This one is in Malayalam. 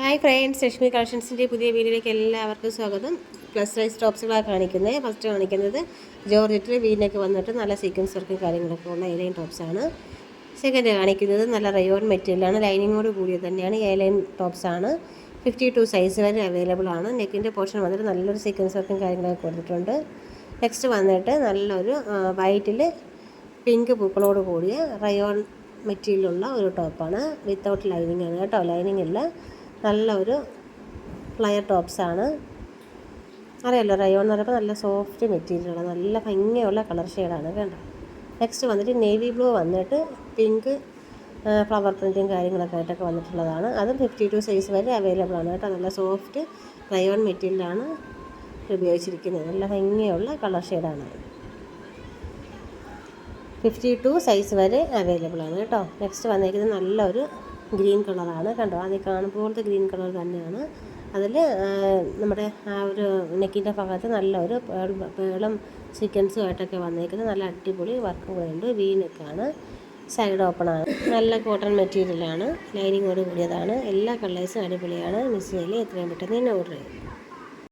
ഹായ് ഫ്രണ്ട്സ് ലക്ഷ്മി കളക്ഷൻസിന്റെ പുതിയ വീഡിയോയിലേക്ക് എല്ലാവർക്കും സ്വാഗതം. പ്ലസ് സൈസ് ടോപ്സുകളാണ് കാണിക്കുന്നത് ഫസ്റ്റ് കാണിക്കുന്നത് ജോർജറ്റിൽ വീനൊക്കെ വന്നിട്ട് നല്ല സീക്വൻസ് വർക്കും കാര്യങ്ങളൊക്കെ ഉള്ള ഏലൈൻ ടോപ്സാണ് സെക്കൻഡ് കാണിക്കുന്നത് നല്ല റയോൺ മെറ്റീരിയലാണ് ലൈനിങ്ങോട് കൂടിയ തന്നെയാണ് ഏലൈൻ ടോപ്സാണ് ഫിഫ്റ്റി ടു സൈസ് വരെ അവൈലബിൾ ആണ്. നെക്കിന്റെ പോർഷൻ വന്നിട്ട് നല്ലൊരു സീക്വൻസ് വർക്കും കാര്യങ്ങളൊക്കെ കൊടുത്തിട്ടുണ്ട്. നെക്സ്റ്റ് വന്നിട്ട് നല്ലൊരു വൈറ്റിൽ പിങ്ക് പൂക്കളോട് കൂടിയ റയോൺ മെറ്റീരിയലുള്ള ഒരു ടോപ്പാണ് വിത്തൗട്ട് ലൈനിങ് ആണ് കേട്ടോ. ലൈനിങ് ഇല്ല. നല്ല ഒരു ഫ്ലയർ ടോപ്സാണ്. അറിയാലോ റയോൺ എന്ന് പറയുമ്പോൾ നല്ല സോഫ്റ്റ് മെറ്റീരിയലാണ് നല്ല ഭംഗിയുള്ള കളർ ഷെയ്ഡാണ്. കേട്ടോ നെക്സ്റ്റ് വന്നിട്ട് നേവി ബ്ലൂ വന്നിട്ട് പിങ്ക് ഫ്ലവർ പ്രിന്റും കാര്യങ്ങളൊക്കെ ആയിട്ടൊക്കെ വന്നിട്ടുള്ളതാണ്. അതും ഫിഫ്റ്റി ടു സൈസ് വരെ അവൈലബിൾ ആണ് കേട്ടോ. നല്ല സോഫ്റ്റ് റയോൺ മെറ്റീരിയലാണ് ഉപയോഗിച്ചിരിക്കുന്നത്. നല്ല ഭംഗിയുള്ള കളർ ഷെയ്ഡാണ്. ഫിഫ്റ്റി ടു സൈസ് വരെ അവൈലബിൾ ആണ് കേട്ടോ. നെക്സ്റ്റ് വന്നിരിക്കുന്നത് നല്ലൊരു ഗ്രീൻ കളറാണ്. കണ്ടോ? അതിൽ കാണുമ്പോഴത്തെ ഗ്രീൻ കളർ തന്നെയാണ്. അതിൽ നമ്മുടെ ആ ഒരു നെക്കിന്റെ ഭാഗത്ത് നല്ലൊരു പേളും സീക്വൻസും ആയിട്ടൊക്കെ വന്നേക്കുന്നത്. നല്ല അടിപൊളി വർക്ക് കൂടെ ഉണ്ട് വി നെക്കാണ് സൈഡ് ആണ്. നല്ല കോട്ടൺ മെറ്റീരിയലാണ്. ലൈനിങ്ങോട് കൂടിയതാണ്. എല്ലാ കളേഴ്സും അടിപൊളിയാണ്. മിസ് ചെയ്യല്ലേ എത്രയും പെട്ടെന്ന് തന്നെ ഓർഡർ ചെയ്യും.